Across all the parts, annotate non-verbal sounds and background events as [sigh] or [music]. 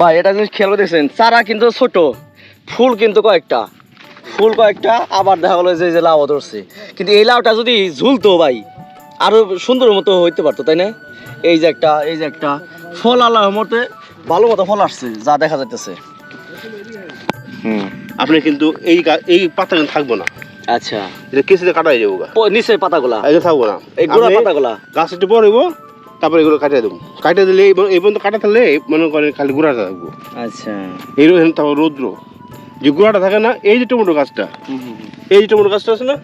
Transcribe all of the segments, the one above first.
ভাই এটা জিনিস খেয়াল দেখছেন চারা কিন্তু ছোট ফুল কিন্তু কয়েকটা। ফুল কয়েকটা আবার দেখা গেলো যে যে লাউ ধরছে। কিন্তু এই লাউটা যদি ঝুলতো ভাই আরও সুন্দর মতো হইতে পারতো তাই না? এই যে একটা এই যে একটা ফল আল্লাহর মতে ভালো মতো ফল আসছে যা দেখা যাইতেছে। হুম। আপনি কিন্তু এই এই পাতা কিন্তু থাকব না। আচ্ছা। এটা কেসিতে কাটা হয়ে যাব নিচের পাতাগুলা? এগুলো থাকব না। এই গোড়া পাতাগুলা? গাছ একটু বড় হইব তারপরে এগুলো কাটিয়ে দেবো। কাটিয়ে দিলে এই এই পর্যন্ত কাটা থাকলে মনে করেন খালি গুঁড়াটা থাকব। আচ্ছা। এইরকম তারপর রৌদ্র। যে গুঁড়াটা থাকে না এই যে টমেটো গাছটা এই যে টমেটো গাছটা আছে না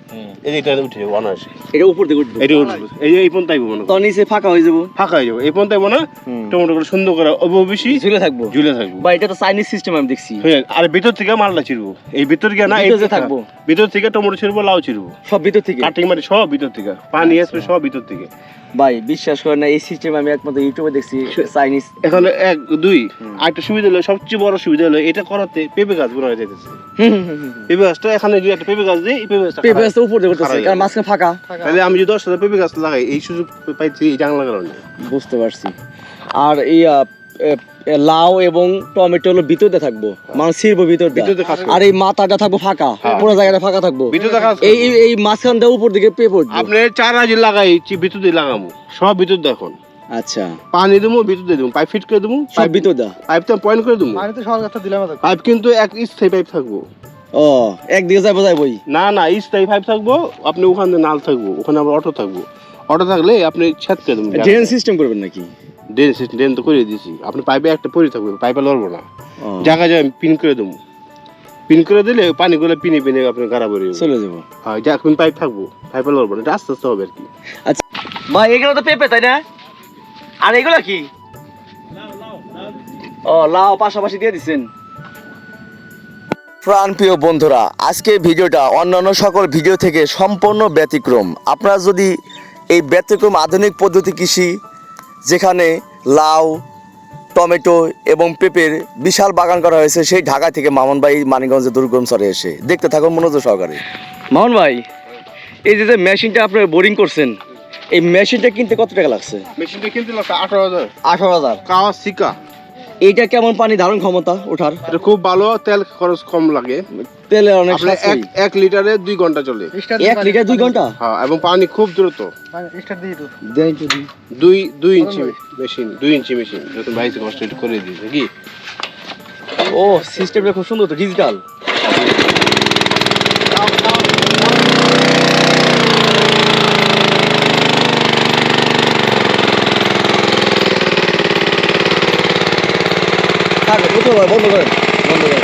এই উঠে যাব অনায়াসে। এটা উপর দিকে উঠবে। এটা উঠবে। এই যে এই পর্যন্ত আইবো মনে তো নিচে ফাঁকা হয়ে যাব। ফাঁকা হয়ে যাব। এই পর্যন্ত আইবো না টমেটো করে সুন্দর করে ঝুলে থাকব। ঝুলে থাকব। বা এটা তো চাইনিজ সিস্টেম আমি দেখছি। আর ভিতর থেকে মালটা ছিড়বো। এই ভিতর থেকে না এই থাকব। ভিতর থেকে টমেটো ছিড়বো লাউ ছিড়বো। সব ভিতর থেকে? কাটিং মাটি সব ভিতর থেকে। পানি আসবে সব ভিতর থেকে। ভাই বিশ্বাস করেন না এই সিস্টেম আমি একমাত্র ইউটিউবে দেখছি চাইনিজ এখন এক দুই আরেকটা সুবিধা হলো সবচেয়ে বড় সুবিধা হলো এটা করাতে পেঁপে গাছ বড় হয়ে যাইতেছে পেঁপে গাছটা এখানে যদি একটা পেঁপে গাছ দিই এই পেঁপে গাছটা পেঁপে গাছটা উপর দিয়ে করতেছে কারণ মাঝখানে ফাঁকা। তাহলে আমি যদি দশ হাজার পেঁপে গাছ লাগাই এই সুযোগ পাইছি এই জানলা কারণে। বুঝতে পারছি। আর এই লাউ এবং টমেটো হলো ভিতরে থাকব। মানুষ ছিড়বো ভিতর। আর এই মাথাটা থাকব ফাঁকা হ্যাঁ। পুরো জায়গাটা ফাঁকা থাকব। এই। এই- এই মাঝখান দিয়ে উপর দিকে পেঁপে উঠবে আপনি চারা যে লাগাই ভিতর দিয়ে লাগামু সব ভিতর দেখুন আচ্ছা। পানি দেবো ভিতর দিয়ে দেবো পাইপ ফিট করে দেবো সব ভিতর দা পাইপটা পয়েন্ট করে দেবো পানি তো সবার দিলাম পাইপ কিন্তু এক স্থায়ী পাইপ থাকব। ও একদিকে যাইবো যাইবই। না না স্থায়ী পাইপ থাকব। আপনি ওখানে নাল থাকব ওখানে আবার অটো থাকব। অটো থাকলে আপনি ছাদ করে দেবেন ড্রেন সিস্টেম করবেন নাকি? ড্রেন সিস্টেম ড্রেন তো করে দিয়েছি। আপনি পাইপে একটা পরে থাকবে পাইপে লড়বো না। ও, জায়গা যায় পিন করে দেবো। পিন করে দিলে পানিগুলো পিনে পিনে আপনি গাড়া যাবে। চলে যাব। হ্যাঁ এখন পাইপ থাকব পাইপে লড়বো না এটা আস্তে আস্তে হবে আর কি। আচ্ছা ভাই এগুলো তো পেঁপে তাই না? আর এগুলো কি? ও লাউ পাশাপাশি দিয়ে দিচ্ছেন প্রাণপ্রিয় বন্ধুরা আজকে ভিডিওটা অন্যান্য সকল ভিডিও থেকে সম্পূর্ণ ব্যতিক্রম। আপনারা যদি এই ব্যতিক্রম আধুনিক পদ্ধতি কৃষি যেখানে লাউ টমেটো এবং পেঁপের বিশাল বাগান করা হয়েছে সেই ঢাকা থেকে মামন ভাই মানিকগঞ্জে দুর্গম সরে এসে। দেখতে থাকুন মনোযোগ সহকারে। মামন ভাই এই যে যে মেশিনটা আপনার বোরিং করছেন এই মেশিনটা কিনতে কত টাকা লাগছে? মেশিনটা কিনতে লাগছে আঠারো হাজার। আঠারো হাজার। কাওয়া সিকা এইটা কেমন পানি ধারণ ক্ষমতা ওঠার? এটা খুব ভালো তেল খরচ কম লাগে। তেলে অনেক আপনার এক। এক লিটারে দুই ঘণ্টা চলে। এক লিটার দুই ঘণ্টা? হ্যাঁ এবং পানি খুব দ্রুত। দুই দুই ইঞ্চি মেশিন দুই ইঞ্চি মেশিন। যখন বাইশে কষ্ট করে দিয়েছে কি? ও সিস্টেমটা খুব সুন্দর তো ডিজিটাল বন্ধ করেন বন্ধ করেন।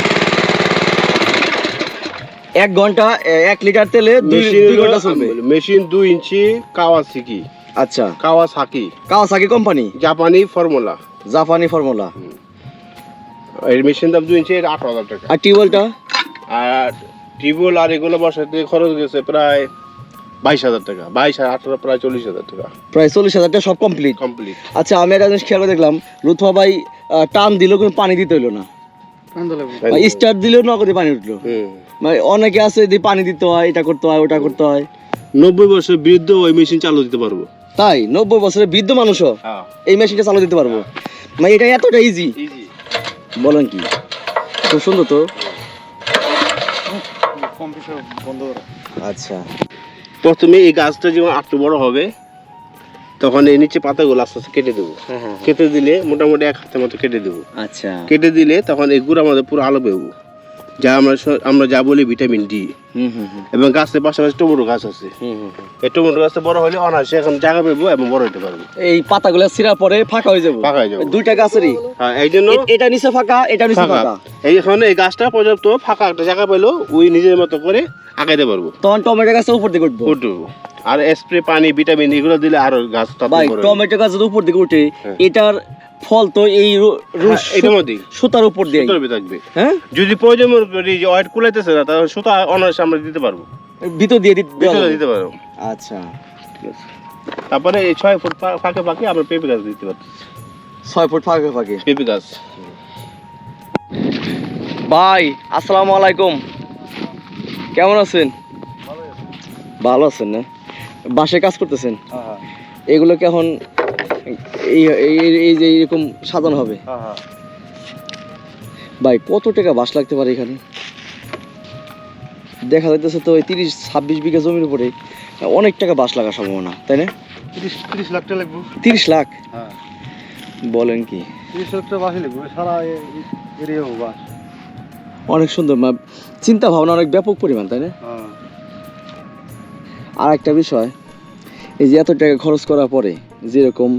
এক ঘণ্টা এক লিটার তেলে দুই মেশিন দুই ঘণ্টা চলবে। মেশিন দুই ইঞ্চি কাওয়াসাকি। আচ্ছা। কাওয়াসাকি। Kawasaki company? জাপানি ফর্মুলা। জাপানি ফর্মুলা। এই মেশিন দাম দুই ইঞ্চি আঠারো হাজার টাকা। আর টিউবওয়েলটা? আর টিউবওয়েল আর এগুলো বসাতে খরচ গেছে প্রায় বাইশ হাজার টাকা। বাইশ আর আঠারো প্রায় চল্লিশ হাজার টাকা। প্রায় চল্লিশ হাজার টাকা সব কমপ্লিট কমপ্লিট আচ্ছা আমি একটা জিনিস খেয়াল করে দেখলাম লুৎফা ভাই টান দিলেও কিন্তু পানি দিতে হইল না। স্টার্ট দিলেও নগদে পানি উঠল। মানে অনেকে আছে যে পানি দিতে হয় এটা করতে হয় ওটা করতে হয়। নব্বই বছর বৃদ্ধ ওই মেশিন চালু দিতে পারব। তাই নব্বই বছরের বৃদ্ধ মানুষও হ্যাঁ। এই মেশিনটা চালু দিতে পারব। মানে এটা এতটা ইজি ইজি বলেন কি? খুব সুন্দর তো। কম্পিউটার বন্ধ করে। আচ্ছা। প্রথমে এই গাছটা যখন একটু বড় হবে তখন এই নিচে পাতাগুলো আস্তে আস্তে কেটে দেবো। হ্যাঁ হ্যাঁ কেটে দিলে মোটামুটি এক হাতের মতো কেটে দেবো। আচ্ছা। কেটে দিলে তখন এই গুড় আমাদের পুরো আলো পেবো যা আমরা আমরা যা বলি ভিটামিন ডি। এবং গাছের পাশাপাশি টমেটো গাছ আছে। এই টমেটো গাছটা বড় হলে অনায়াসে এখন জায়গা পেবো এবং বড় হতে পারব। এই পাতাগুলো ছিঁড়া পরে ফাঁকা হয়ে যাব। ফাঁকা হয়ে যাব। দুইটা গাছেরই। হ্যাঁ এই জন্য এটা নিচে ফাঁকা এটা নিচে ফাঁকা। ফাঁকা। এই এখন এই গাছটা পর্যাপ্ত ফাঁকা একটা জায়গা পেল ওই নিজের মতো করে আগাইতে পারব। তখন টমেটো গাছটা উপর দিকে উঠবো। উঠবো। আর স্প্রে পানি ভিটামিন এগুলো দিলে আরও গাছটা ভাই টমেটো গাছ যদি উপর দিকে উঠে হ্যাঁ। এটার ফল তো এই হ্যাঁ, এটার সুতার উপর দিয়ে থাকবে। হ্যাঁ? যদি প্রয়োজন ওয়েট কুলাইতেছে না তাহলে সুতা অনায়াসে আমরা দিতে পারব। ভিতর দিয়ে দিতে পারব। আচ্ছা। তারপরে এই ছয় ফুট ফাঁকে ফাঁকে আমরা পেঁপে গাছ দিতে পারছি। ছয় ফুট ফাঁকে ফাঁকে। পেঁপে গাছ। ভাই আসসালামু আলাইকুম। কেমন আছেন? ভালো আছেন না? বাসে কাজ করতেছেন? হ্যাঁ এগুলো কি এখন এই যে এরকম সাজানো হবে? হ্যাঁ হ্যাঁ। ভাই কত টাকা বাস লাগতে পারে এখানে? দেখা যাইতেছে তো ওই তিরিশ ছাব্বিশ বিঘা জমির উপরে অনেক টাকা বাস লাগার সম্ভাবনা তাই না? তিরিশ তিরিশ লাখ টাকা লাগবো। তিরিশ লাখ? হ্যাঁ। বলেন কি? তিরিশ লাখ টাকা বাসই লাগবো সারা এরিয়া বাস। অনেক সুন্দর চিন্তা ভাবনা অনেক ব্যাপক পরিমাণ তাই না? হ্যাঁ। আর একটা বিষয় এই যে এত টাকা খরচ করার পরে যেরকম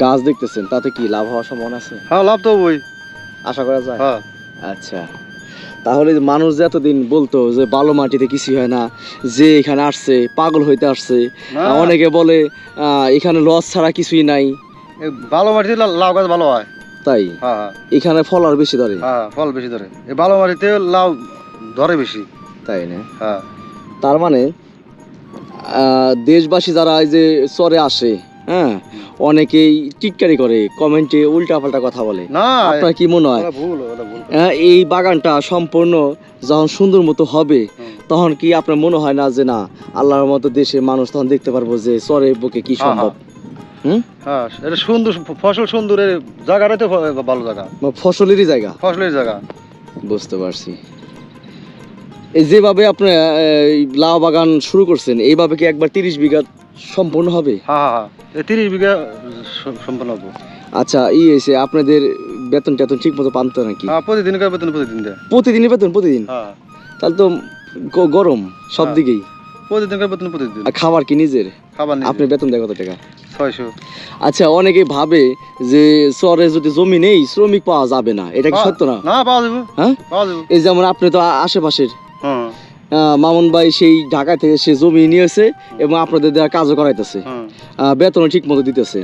গাছ দেখতেছেন তাতে কি লাভ হওয়ার সম্ভাবনা আছে? হ্যাঁ লাভ তো বই আশা করা যায়? হ্যাঁ। আচ্ছা তাহলে মানুষ যে এতদিন বলতো যে বালো মাটিতে কিছু হয় না যে এখানে আসছে পাগল হইতে আসছে অনেকে বলে আহ, এখানে লস ছাড়া কিছুই নাই। ভালো মাটিতে লাউ গাছ ভালো হয়। তাই? হ্যাঁ হ্যাঁ। এখানে ফল আর বেশি ধরে? হ্যাঁ ফল বেশি ধরে। এই ভালো মাটিতে লাউ ধরে বেশি। তাই না? হ্যাঁ। তার মানে দেশবাসী যারা এই যে চরে আসে হ্যাঁ অনেকেই টিটকারি করে কমেন্টে উল্টা পাল্টা কথা বলে। না আপনার কি মনে হয়? এই বাগানটা সম্পূর্ণ যখন সুন্দর মতো হবে তখন কি আপনার মনে হয় না যে না আল্লাহর মতো দেশের মানুষ তখন দেখতে পারব যে চরে বুকে কি সম্ভব? হ্যাঁ এটা সুন্দর ফসল সুন্দরের জায়গাটাই তো ভালো জায়গা। ফসলেরই জায়গা? ফসলের জায়গা। বুঝতে পারছি। এই যেভাবে আপনি লাউ বাগান শুরু করছেন এইভাবে কি একবার তিরিশ বিঘা সম্পূর্ণ হবে? হ্যাঁ হ্যাঁ হ্যাঁ। তিরিশ বিঘা স- সম্পন্ন হব। আচ্ছা ই এসে আপনাদের বেতন টেতন ঠিক মতো পান তো নাকি? হ্যাঁ প্রতিদিন বেতন প্রতিদিন দেয়। প্রতিদিনই বেতন প্রতিদিন? হ্যাঁ। তাহলে তো গরম সব। দিকেই। প্রতিদিন করে বেতন প্রতিদিন। খাবার কি নিজের? খাবার আপনি বেতন দেয় কত টাকা? ছয়শো। আচ্ছা অনেকে ভাবে যে চরে যদি জমি নেই শ্রমিক পাওয়া যাবে না। এটা কি সত্য না? না পাওয়া যাব। হ্যাঁ? পাওয়া যাব। এই যেমন আপনি তো আশেপাশের। হ্যাঁ। মামুন ভাই সেই ঢাকা থেকে সে জমি নিয়েছে এবং আপনাদের দেওয়া কাজও করাইতেছে। বেতনও ঠিক মতো দিতেছে।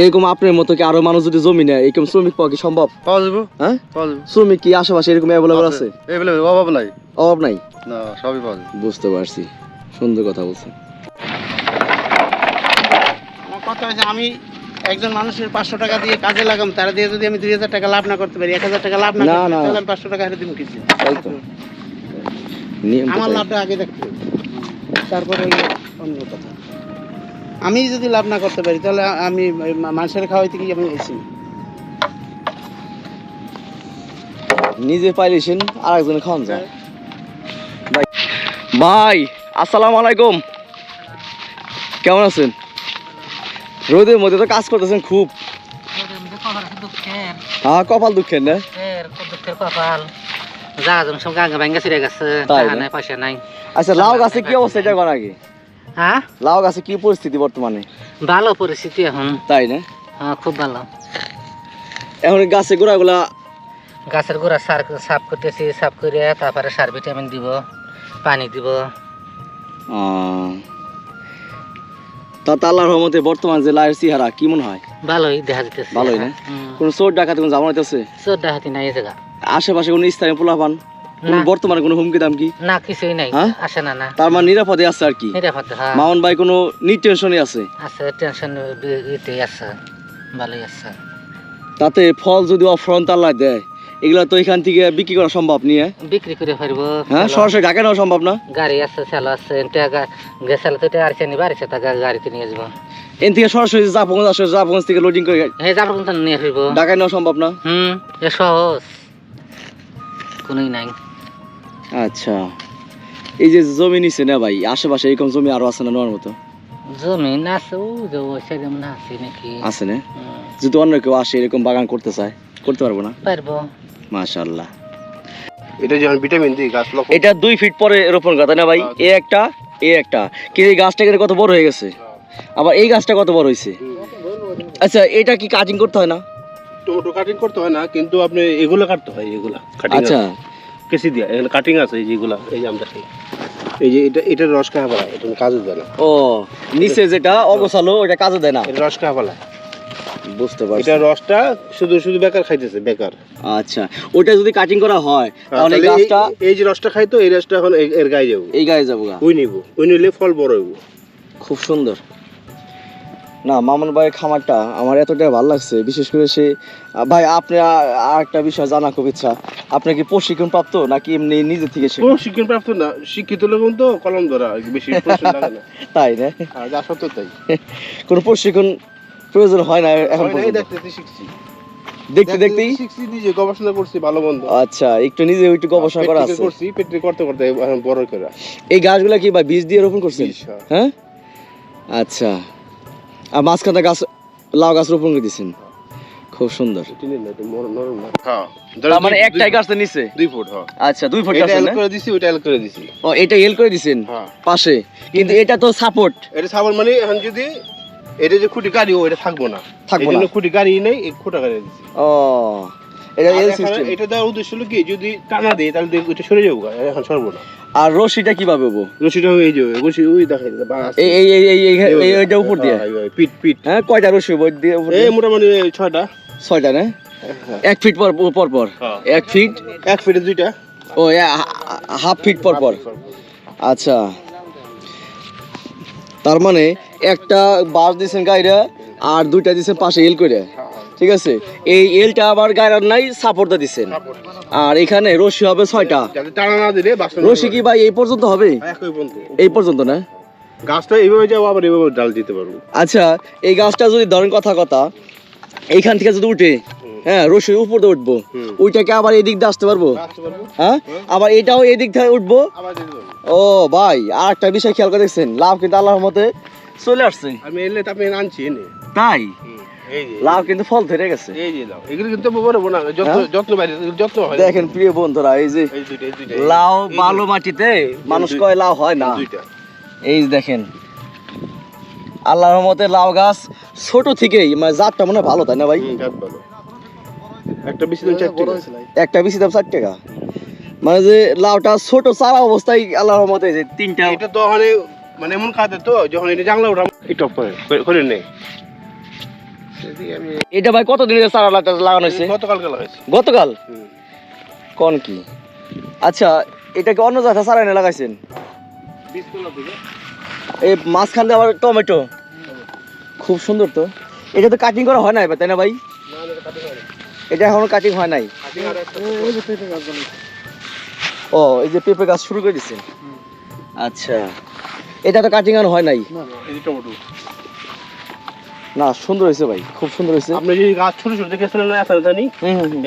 এরকম আপনার মতো কি আরও মানুষ যদি জমি নেয় এরকম শ্রমিক পাওয়া কি সম্ভব? পাওয়া যাব। হ্যাঁ? শ্রমিক কি আশেপাশে এরকম অ্যাভেলেবল আছে। অভাব নাই। অভাব নাই? না সবই পাওয়া বুঝতে পারছি। সুন্দর কথা বলছেন আমার কথা হচ্ছে আমি একজন মানুষের পাঁচশো টাকা দিয়ে কাজে লাগাম তারা দিয়ে যদি আমি দুই হাজার টাকা লাভ না করতে পারি এক হাজার টাকা লাভ না না, না। তাহলে আমি পাঁচশো টাকা হারে দিব কিছু তাই নিয়ম তো আমার তাই। লাভটা আগে দেখতে হবে। তারপরে অন্য কথা আমি যদি লাভ না করতে পারি তাহলে আমি ওই মা- মানুষের খাওয়াইতে কি আমি এসি নিজে পাইলেছেন আর একজনে খাওয়ান যায় ভাই আসসালামু আলাইকুম। কেমন আছেন? রোদের মধ্যে তো কাজ করতেছেন খুব। হ্যাঁ কপাল দুঃখের না? কপাল। আচ্ছা লাউ গাছে কি অবস্থা এটা কোন আগে? হ্যাঁ? লাউ গাছে কি পরিস্থিতি বর্তমানে? ভালো পরিস্থিতি এখন। তাই না? হ্যাঁ খুব ভালো। এখন গাছে গোড়াগুলা গাছের গোড়া সার সাফ করতেছি সাফ করে তারপরে সার ভিটামিন দিব পানি দিব। তা আল্লাহর রহমতে বর্তমান যে লাইয়ের চেহারা কি মনে হয়? ভালোই দেখা ভালোই না? কোনো চোর ডাকাতে কোনো জামা হইতেছে? চোর ডাহাতি নাই এই জায়গা। আশেপাশে কোনো স্থানীয় পোলাপান? কোনো বর্তমানে কোনো হুমকি দাম কি না কিছুই নাই। হ্যাঁ? আসে না না। তার মানে নিরাপদে আছে আর কি? নিরাপদ হ্যাঁ। মামুন ভাই কোনো নিটেনশনই আছে? আছে টেনশন ইতে আছে। ভালোই আছে। তাতে ফল যদি অফ্রন্ট আল্লাহ দেয় এগুলা তো এখান থেকে বিক্রি করা সম্ভব নিয়ে। বিক্রি করে পারব হ্যাঁ। সরাসরি ঢাকা নেওয়া সম্ভব না? গাড়ি আছে চালো আছে গেছালে তো আর চেনি বাড়িছে তা গাড়িতে নিয়ে যাব এন থেকে সরাসরি জাপগঞ্জ আসে জাপগঞ্জ থেকে লোডিং করে হ্যাঁ কিন্তু নিয়ে ফিরবো ঢাকায় নেওয়া সম্ভব না? হুম এ সহজ। কোনোই নাই। আচ্ছা। এই যে জমি নিছে না ভাই আশেপাশে এরকম জমি আরও আছে না নেওয়ার মতো? জমিন আছে ও যে ওই সাইডে মনে আছে নাকি। আছে না? যদি অন্য কেউ আসে এরকম বাগান করতে চায় করতে পারব না? পারব। মাশাল্লাহ এটা যখন ভিটামিন দিই গাছ এটা দুই ফিট পরে রোপণ করা তাই না ভাই? এ একটা এ একটা। কিন্তু এই গাছটা এখানে কত বড় হয়ে গেছে? আবার এই গাছটা কত বড় হয়েছে আচ্ছা এটা কি কাটিং করতে হয় না? টমেটো কাটিং করতে হয় না কিন্তু আপনি এগুলো কাটতে হয় এগুলা। কাটিং আচ্ছা। কেসি দিয়া এখানে কাটিং আছে যেগুলা এই যে আমরা। এই যে এটা এটার রস খাওয়া বলা এটা কাজে দেয় না। ও নিচে যেটা অগোছালো ওটা কাজে দেয় না। এটা রস খাওয়া বলা বুঝতে পারছি। এটা রসটা শুধু শুধু বেকার খাইতেছে বেকার। আচ্ছা ওটা যদি কাটিং করা হয় তাহলে এই গাছটা এই যে রসটা খাইতো এই রসটা এখন এর গায়ে যাব। এই গায়ে যাব ওই নিব ওই নিলে ফল বড় হইব। খুব সুন্দর। না মামুন ভাইয়ের খামারটা আমার এতটা ভালো লাগছে বিশেষ করে সে ভাই আপনি আর- একটা বিষয় জানা খুব ইচ্ছা। আপনি কি প্রশিক্ষণ প্রাপ্ত নাকি এমনি নিজে থেকে শেখা কোনো শিক্ষণ প্রাপ্ত না শিক্ষিত লোক তো কলম ধরা বেশি [laughs] তাই না? যা সত্য তাই। কোনো প্রশিক্ষণ প্রয়োজন হয় না এখন হয় পর্যন্ত। দেখতে দেখতে শিখছি। দেখতে দেখতেই? শিখছি নিজে গবেষণা করছি ভালো মন্দ। আচ্ছা একটু নিজে একটু গবেষণা করা আছে। করছি প্র্যাকটিক্যাল করতে করতে এখন বড় করে। এই গাছগুলা কি ভাই বীজ দিয়ে রোপণ করছেন? হ্যাঁ। হ্যাঁ? আচ্ছা। আর মাঝখানে গাছ লাউ গাছ রোপণ করে দিয়েছেন। খুব সুন্দর। চিনি না, এটা নরম- নরম হ্যাঁ। মানে একটাই দুই- গাছ নিচে? দুই ফুট হ্যাঁ। আচ্ছা দুই ফুট এটা এল করে দিছি ওইটা এল করে দিছি। ও এটা এল করে দিছেন? হ্যাঁ। পাশে। কিন্তু এটা তো সাপোর্ট এটা সাবান মানে এখন যদি এটা যে খুঁটি গাড়ি এটা থাকব না। থাকব না। খুঁটি গাড়ি নেই এই খুঁটা গাড়ি দিছি ও এটা এল সিস্টেম এটা দেওয়ার উদ্দেশ্য হলো কি যদি টানা দেয় তাহলে ওইটা সরে যাব এখন সরবো না। আর রশিটা কীভাবে হব? রশিটা এই যে রশি ওই দেখাই। এই এই এই এই এই এই এই- এইটা উপর দিয়ে? হ্যাঁ, পিট পিট হ্যাঁ কয়টা রশি উপর দিয়ে এই মোটামুটি ছয়টা। ছয়টা না? হ্যাঁ। এক ফিট পর পর পর হ্যাঁ। এক ফিট? এক ফিটে দুইটা। ও হাফ ফিট পর পর। আচ্ছা। তার মানে একটা বাস দিছেন গাইরা আর দুইটা দিছেন পাশে এল করে ঠিক আছে? এই এলটা আবার গায়রার নাই সাপোর্টটা দিছেন। আর এখানে রশি হবে ছয়টা। রশি কি ভাই এই পর্যন্ত হবে? এই পর্যন্ত না? গাছটা এইভাবে যাব আবার এইভাবে ডাল দিতে পারব। আচ্ছা এই গাছটা যদি ধরেন কথা কথা এইখান থেকে যদি উঠে হ্যাঁ রশির উপর দিয়ে উঠবো ওইটাকে আবার এই দিক দিয়ে আসতে পারব? হ্যাঁ? আবার এটাও এই দিক থেকে উঠবো। ও ভাই আর একটা বিষয় খেয়াল করে দেখছেন লাভ কিন্তু আল্লাহর মতে চলে আসছে। আমি এলে তো আপনি আনছি এনে। তাই? কিন্তু ফল ধরে গেছে। এই যে লাও এগুলো কিন্তু বড় না যত্ন হ্যাঁ? বাইরে যত্ন হয়। দেখেন প্রিয় বন্ধুরা এই যে লাউ বালু মাটিতে মানুষ কয় লাউ হয় না? এই দেখেন। আল্লাহর মতে লাউ গাছ ছোট থেকেই মানে জাতটা মনে ভালো তাই না ভাই? একটা বেশি একটা দাম ষাট টাকা। মানে যে লাউটা ছোট চারা অবস্থায় আল্লাহর মতে যে তিনটা এটা তো মানে মানে এমন খাতে তো যখন এটা জাংলা উঠাম এটা করে করে নেই? এটা ভাই কত দিনের চারা লাগা- লাগানো হয়েছে? গতকালকে লাগাইছি গতকাল। কোন কি? আচ্ছা এটা কি অন্য জায়গা চারা এনে লাগাইছেন? এই মাঝখান দিয়ে আবার টমেটো। খুব সুন্দর তো। এটা তো কাটিং করা হয় নাই বা, তাই না ভাই? এটা কাটে হয় না। এটা এখনও কাটিং হয় নাই? একটা ও এই যে পেঁপে গাছ শুরু করে দিচ্ছে আচ্ছা। এটা তো কাটিং আর হয় নাই। টমেটো না সুন্দর হয়েছে ভাই খুব সুন্দর হয়েছে। আপনি যে গাছ ছোট ছোট দেখেছিলেন না এত জানি।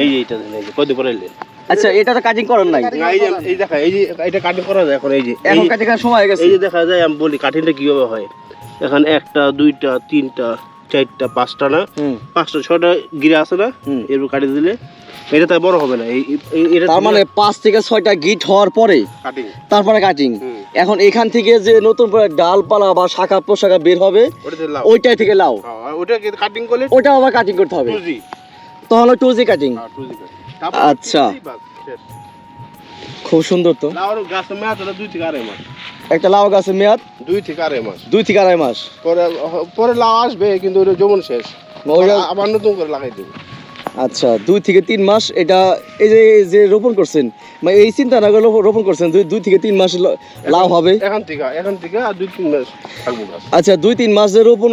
এই যে এইটা এই যে কয়দিন পরে এলে। আচ্ছা এটা তো কাটিং করেন নাই। এই যে এই দেখা এই যে এটা কাটিং করা যায় এখন এই যে এখন কাটিং করার সময় হয়ে গেছে। এই যে দেখা যায় আমি বলি কাঠিনটা কীভাবে হয়? এখন একটা দুইটা তিনটা চারটা পাঁচটা না? পাঁচটা ছটা গিরে আছে না। এরপর কাটি দিলে এটা তাই বড় হবে না। এই তার মানে পাঁচ থেকে ছয়টা গিট হওয়ার পরে তারপরে কাটিং এখন এখান থেকে যে নতুন করে ডালপালা বা শাখা পোশাখা বের হবে ওইটাই থেকে লাউ। হ্যাঁ, ওটা কাটিং করলে? ওটা আবার কাটিং করতে হবে। তাহলে টু জি কাটিং আচ্ছা। খুব সুন্দর তো। একটা লাউ গাছের মেয়াদ? দুই থেকে আড়াই মাস। দুই থেকে আড়াই মাস। পরে পরে লাউ আসবে কিন্তু ওটা জমন শেষ। আবার নতুন করে লাগাই দেবো। আচ্ছা দুই থেকে তিন মাস এটা এই যে যে রোপণ করছেন মানে এই চিন্তা না করে রোপণ করছেন দুই দুই থেকে তিন মাস লাভ হবে? এখান থেকে এখান থেকে আর দুই তিন মাস আচ্ছা দুই তিন মাস যে রোপণ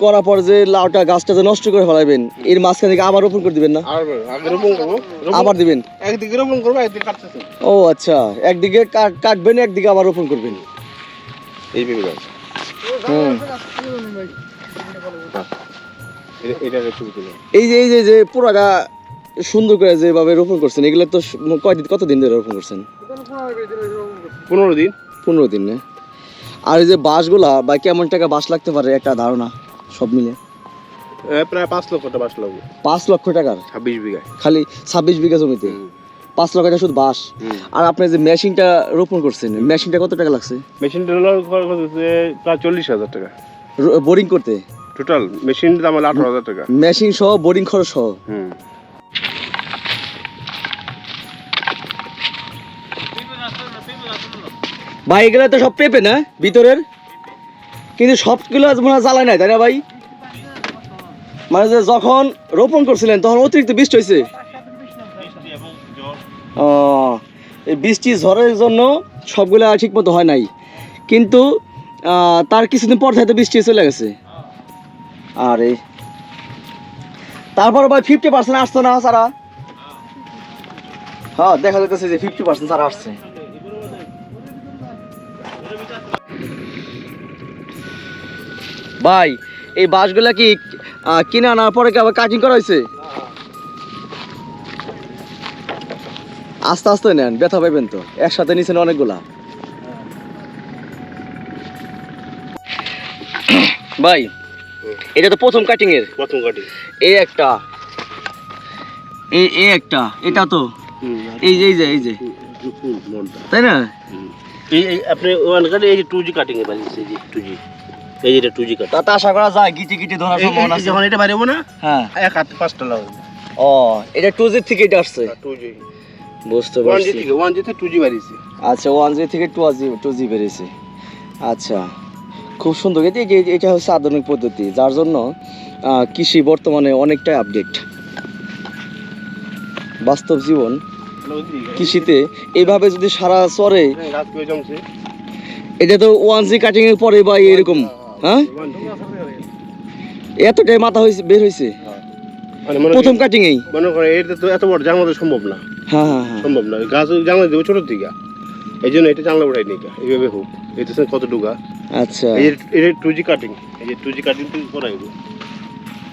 করার পর যে লাউটা গাছটা যে নষ্ট করে ফেলাবেন এর মাঝখান থেকে আবার রোপণ করে দিবেন না? আবার দিবেন? একদিকে রোপণ করব একদিকে কাটতেছি। ও আচ্ছা একদিকে কাট- কাটবেন একদিকে আবার রোপণ করবেন। এই ভেবে গাছ হুম। এই যে এই যে যে পুরাটা সুন্দর করে যেভাবে রোপণ করছেন এগুলো তো কয়দিন কতদিন ধরে রোপণ করছেন? পনেরো দিন। পনেরো দিন না? আর এই যে বাঁশগুলা বা কেমন টাকা বাঁশ লাগতে পারে একটা ধারণা সব মিলে? প্রায় পাঁচ লক্ষ টাকা বাস লাগবে। পাঁচ লক্ষ টাকার? ছাব্বিশ বিঘায়। খালি ছাব্বিশ বিঘা জমিতে? পাঁচ লক্ষ টাকা শুধু বাঁশ? আর আপনি যে মেশিনটা রোপণ করছেন মেশিনটা কত টাকা লাগছে? মেশিনটা প্রায় চল্লিশ হাজার টাকা। বোরিং করতে? টোটাল মেশিনটার দাম হলো আঠারো হাজার টাকা। মেশিন সহ বোরিং খরচ সহ। হুম। ভাই এগুলো তো সব পেপে না ভিতরের? কিন্তু সবগুলো মনে হয় জ্বালায় নাই তাই না ভাই? মানে যে যখন রোপণ করছিলেন তখন অতিরিক্ত বৃষ্টি হয়েছে। ও বৃষ্টি ঝড়ের জন্য সবগুলো ঠিক মতো হয় নাই। কিন্তু তার কিছুদিন পর থেকে বৃষ্টি চলে গেছে। আরে। তারপর ভাই ফিফটি পার্সেন্ট আসতো না সারা। হ্যাঁ দেখা যাচ্ছে যে ফিফটি পার্সেন্ট সারা আসছে। ভাই, এই বাঁশগুলা কি কিনে আনার পরে কি আবার কাটিং করা হয়েছে আস্তে আস্তে নেন, ব্যথা পাইবেন তো। একসাথে নিছেন অনেকগুলা। ভাই এটা তো প্রথম কাটিং এর। প্রথম কাটিং এই একটা। এই এই একটা। এটা তো। এই যে এই যে এই যে। তাই না? এই আপনি ওয়ান কাটে এই যে টু জি কাটিং এ বানিয়েছে এই যে টু জি এই যে টু জি কাট তা আশা করা যায় গিটি গিটি ধরার সম্ভাবনা আছে। যখন এটা বাড়িব না হ্যাঁ। এক হাতে পাঁচটা লাগবে। ও এটা টু জি থেকে এটা আসছে? টু জি বুঝতে ওয়ান জি থেকে ওয়ান জি থেকে টু জি বাড়িয়েছে আচ্ছা ওয়ান জি থেকে টু জি টু জি বেরিয়েছে। আচ্ছা। খুব সুন্দর। এটা এটা- এটা হচ্ছে আধুনিক পদ্ধতি যার জন্য কৃষি বর্তমানে অনেকটাই আপডেট বাস্তব জীবন কৃষিতে এইভাবে যদি সারা চরে এটা তো ওয়ান জি কাটিং এর পরে বা এরকম হ্যাঁ? এতটাই মাথা হয়েছে বের হয়েছে মানে প্রথম কাটিং এই। মনে করে এটা তো এত বড় জানলা সম্ভব না। হ্যাঁ হ্যাঁ হ্যাঁ। সম্ভব না। গাছ জানলা দেবো ছোটোর দিকে। এই জন্য এটা জানলা উঠাই নিকা। এইভাবে হোক। এটা কত ডুগা আচ্ছা। এটা কাটিং এই যে কাটিং তুই করাইব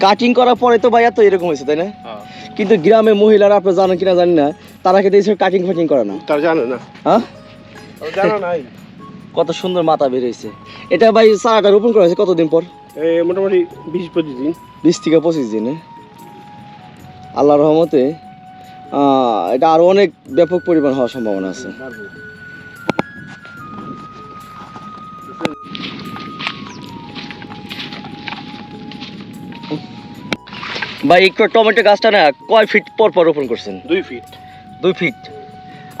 কাটিং করার পরে তো ভাই এত এরকম হয়েছে তাই না? হ্যাঁ। কিন্তু গ্রামে মহিলারা আপনি জানেন কিনা জানি না তারা কিন্তু এইসব কাটিং ফাটিং করে না। তার জানে না। হ্যাঁ? জানা নাই। কত সুন্দর মাথা বের হয়েছে। এটা ভাই চারাটা রোপণ করা হয়েছে কতদিন পর? মোটামুটি বিশ পঁচিশ দিন। বিশ থেকে পঁচিশ দিনে। আল্লাহ রহমতে এটা আরও অনেক ব্যাপক পরিমাণ হওয়ার সম্ভাবনা আছে। ভাই একটু টমেটো গাছটা না কয় ফিট পর পর রোপণ করছেন? দুই ফিট দুই ফিট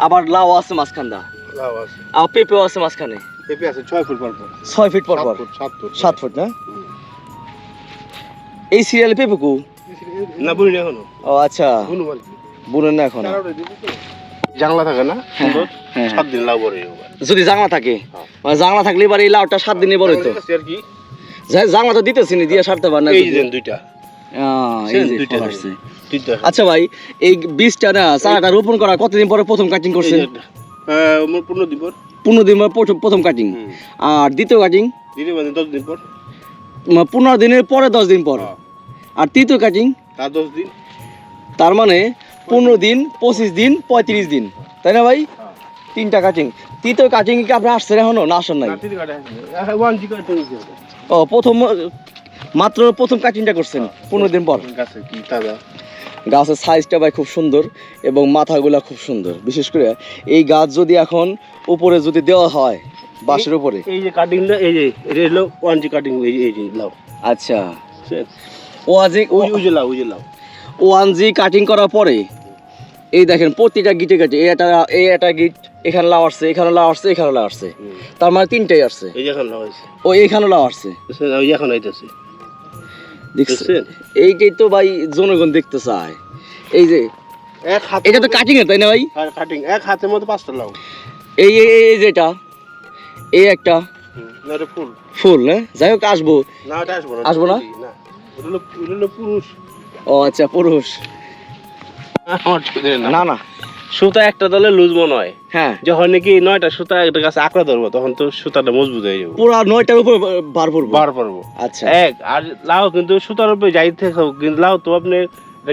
আবার লাউ আছে মাঝখানটা লাভ আছে। আর পেঁপেও আছে মাঝখানে? পেঁপে আছে ছয় ফুট পর পর। ছয় ফিট পর পর? সাত ফুট সাত ফুট না? এই সিরিয়ালে পেঁপে কু না বুনি না এখনও। ও আচ্ছা। বুনু আর কি না এখন? জানলা থাকে না? সুন্দর হ্যাঁ, সাত দিন লাভ করে যদি জাংলা থাকে? হ্যাঁ। মানে জাংলা থাকলে এবার এই লাউটা সাত দিনে বড় হইতো। জাংলা তো দিতেছি না দিয়ে সারতে পার না এই যে দুইটা। আচ্ছা ভাই এই বীজটা না চারাটা রোপণ করা কতদিন পরে প্রথম কাটিং করছেন? পনেরো দিন পর। পনেরো দিন পর প্রথম- কাটিং আর দ্বিতীয় কাটিং মানে দশ দিন পর। পনেরো দিনের পরে দশ দিন পর। হ্যাঁ। আর তৃতীয় কাটিং তার দশ দিন। তার মানে পনেরো দিন পঁচিশ দিন পঁয়ত্রিশ দিন। তাই না ভাই? হ্যাঁ। তিনটা কাটিং তৃতীয় কাটিং কি আপনি আসছেন এখনও না আসেন নাই। ও প্রথম মাত্র প্রথম কাটিংটা করছেন পনেরো দিন পর। গাছে কি তাজা? গাছের সাইজটা ভাই খুব সুন্দর এবং মাথাগুলা খুব সুন্দর। বিশেষ করে এই গাছ যদি এখন উপরে যদি দেওয়া হয় বাঁশের উপরে। এই যে কাটিংটা এই যে এটা হলো ওয়ান জি কাটিং এই যে এই যে লাউ আচ্ছা। বুঝছেন? ও আজ ওই ওই যে লাউ ওই যে লাউ ওয়ান জি কাটিং করার পরে এই দেখেন প্রতিটা গিটে গিটে এই একটা এই একটা গিট এখানে লাউ আসছে এখানে লাউ আসছে এখানে লাউ আসছে। তার মানে তিনটাই আসছে। এই যে এখন লাউ আছে ও এইখানে লাউ আসছে। এখন আইতেছে। দেখছেন? এইটাই তো ভাই জনগণ দেখতে চায়। এই যে এক হাত এটা তো কাটিং এর তাই না ভাই? কাটিং এক হাতের মধ্যে পাঁচটা লাউ। এই এই যেটা এই একটা ফুল। ফুল হ্যাঁ যাই হোক আসব। না আসব না আসব না? না। ওটা হলো ওটা হলো পুরুষ। ও আচ্ছা পুরুষ। না না। সুতা একটা দলে লুজ মনে হয়। হ্যাঁ যখন নাকি নয়টা সুতা একটা গাছে আঁকড়া ধরবো তখন তো সুতাটা মজবুত হয়ে যাবে। পুরা নয়টার উপর বার পড়ব? বার পারব আচ্ছা। এক আর লাউ কিন্তু সুতার উপরে যাই থেকে কিন্তু লাউ তো আপনি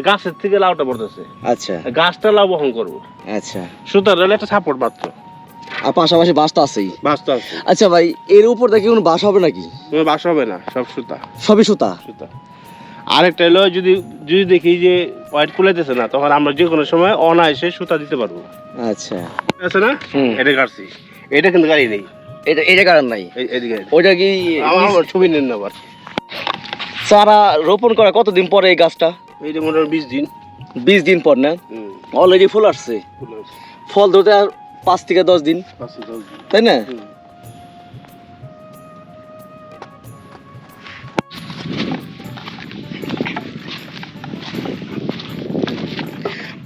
গাছের থেকে লাউটা পড়তেছে। আচ্ছা। গাছটা লাউ বহন করব। আচ্ছা। সুতার হলে একটা সাপোর্ট মাত্র। আর পাশাপাশি বাস তো আছেই। বাস তো আছে। আচ্ছা ভাই এর উপর দেখি কোনো বাস হবে নাকি? বাস হবে না সব সুতা। সবই সুতা? সুতা। আরেকটা হলো যদি যদি দেখি যে হোয়াইট কুলাইতেছে না তখন আমরা যে কোনো সময় অনায়াসে সুতা দিতে পারব। আচ্ছা। আছে না। এটা কাটছি। এটা কিন্তু গাড়ি নেই। এটা এটা কারণ নাই। এদিকে ওইটা কি আমার ছবি নেন না আবার চারা রোপণ করা কতদিন পরে এই গাছটা? এইটা মোটামুটি বিশ দিন। বিশ দিন পর না? অলরেডি ফুল আসছে। ফল ধরতে আর পাঁচ থেকে দশ দিন। তাই না?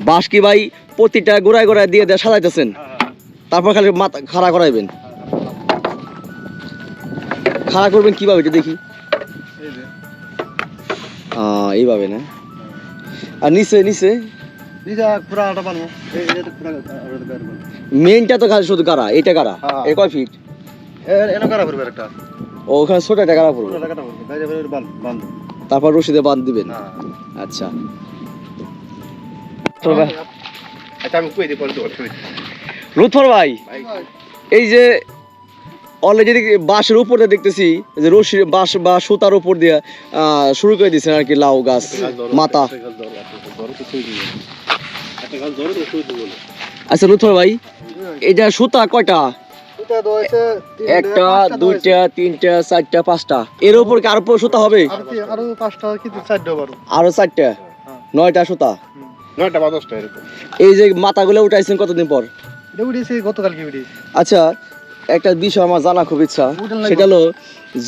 বাঁশ কি ভাই প্রতিটা গোড়ায় গোড়ায় দিয়ে দিয়ে সাজাইতেছেন। তারপর খালি মাথা খাড়া করাইবেন। খাড়া করবেন কীভাবে এটা দেখি? এইভাবে না? আর নিচে নিচে? মেইনটা তো খালি শুধু গাড়া এটা গাড়া হ্যাঁ। এ কয় ফিট ওখানে ছোট একটা গাড়া পড়বে? তারপর রশিদে বাঁধ দিবেন? হ্যাঁ। আচ্ছা। লুৎফর ভাই ভাই। এই যে অলরেডি বাঁশের উপর দিয়ে দেখতেছি যে রশি বাঁশ বা সুতার উপর দিয়ে আহ, শুরু করে দিয়েছেন আর কি লাউ গাছ মাথা। আচ্ছা লুৎফর ভাই এটা সুতা কয়টা? একটা দুইটা তিনটা চারটা পাঁচটা। এর উপর কি আর উপর সুতা হবে? আরও পাঁচটা আরও চারটা? নয়টা সুতা? নয়টা বা দশটা এরকম। এই যে মাথাগুলো উঠাইছেন কতদিন পর? এটা উঠেছে গতকালকে উঠেছে। আচ্ছা একটা বিষয় আমার জানা খুব ইচ্ছা। সেটা হলো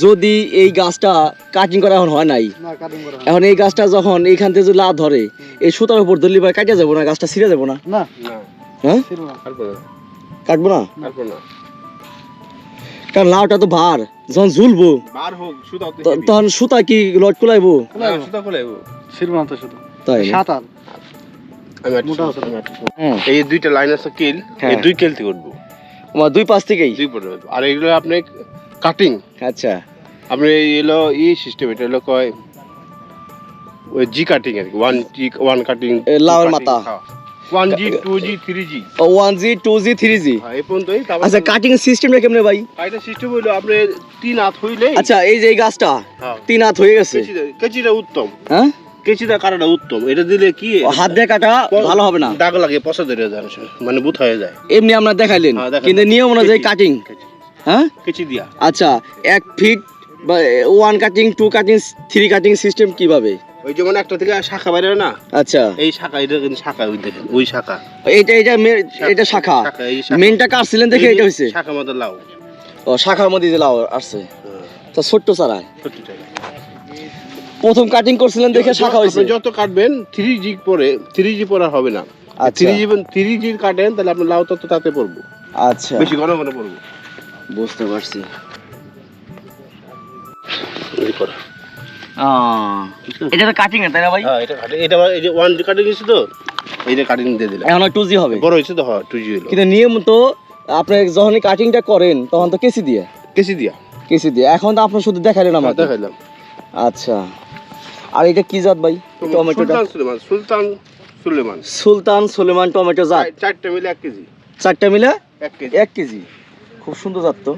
যদি এই গাছটা কাটিং করা এখন হয় নাই না কাটিং করা এখন এই গাছটা যখন এইখান থেকে যদি লাভ ধরে এই সুতার উপর দলি ভাই কাটিয়ে যাব না গাছটা ছিঁড়ে যাব না? না। না। হ্যাঁ? কাটবো না। কারণ লাউটা তো ভার যখন ঝুলবো তখন সুতা কি লট কুলাইবো সুতা খুলে ছিল না তো শুধু তাই? সাঁতার। এই দুইটা লাইন আছে কিল হ্যাঁ। এই দুই কেল থেকে উঠবো। আমার দুই পাশ থেকেই? দুই পরে আর এগুলো আপনি কাটিং আচ্ছা। আপনি এলো ই সিস্টেম এটা হলো কয়? ওই জি কাটিং আর কি ওয়ান জি ওয়ান কাটিং এ, লাউয়ের মাথা। One G two G three G one G two G three G এই পর্যন্তই। আচ্ছা কাটিং সিস্টেমটা কেমনে ভাই? এটা সিস্টেম হইল আপনি তিন হাত হইলে আচ্ছা এই যে এই গাছটা হ্যাঁ। তিন হাত হয়ে গেছে। কেচিটা উত্তম। হ্যাঁ? কেচিটা কাটাটা উত্তম। এটা দিলে কি হাত দিয়ে কাটা ভালো হবে না। দাগ লাগে পচা ধরে যায় মানে বুথ হয়ে যায়। এমনি আমরা দেখাইলেন হ্যাঁ, কিন্তু নিয়ম অনুযায়ী কাটিং হ্যাঁ? কেচি দিয়া। আচ্ছা এক ফিট বা one cutting two cutting three cutting system কীভাবে? ওই যেমন একটা থেকে শাখা বাইরে না? আচ্ছা। এই শাখা এটা কিন্তু শাখা ওই দেখেন ওই শাখা। এইটা এটা এটা শাখা। মেনটা কাটছিলেন দেখে এটা শাখা মতো লাউ। ও শাখার মধ্যে যে লাউ আসছে। হ্যাঁ, তো ছোট্ট চারা। ছোট্টটা। প্রথম কাটিং করছিলেন দেখে শাখা হয়েছে। যত কাটবেন থ্রি জি পরে থ্রি জি পরে হবে না। আচ্ছা। থ্রি জি থ্রি জি কাটেন তাহলে আপনার লাউ তত তাতে পড়ব। আচ্ছা। বেশি ঘন ঘন পড়ব। বুঝতে পারছি। এই এটা তো কাটিং তাই না ভাই? হ্যাঁ এটা কাটে এটা যে ওয়ান কাটিং তো এইটা কাটিং দিয়ে দিলাম। এখন টু জি হবে। বড় হয়েছে তো হ্যাঁ টু জি হলো। কিন্তু নিয়ম তো আপনি যখন কাটিংটা করেন তখন তো কেসি দিয়ে। কেসি দিয়া। কেসি দিয়ে। এখন তো আপনার শুধু দেখালেন হ্যাঁ, আমাকে। দেখাইলাম। আচ্ছা। আর এটা কি জাত ভাই? টমেটোটা। সুলতান সুলেমান সুলতান সুলেমান। সুলতান সুলেমান টমেটো জাত। চারটা চারটে মিলে এক কেজি। চারটা মিলে এক কেজি। এক কেজি। খুব সুন্দর জাত তো।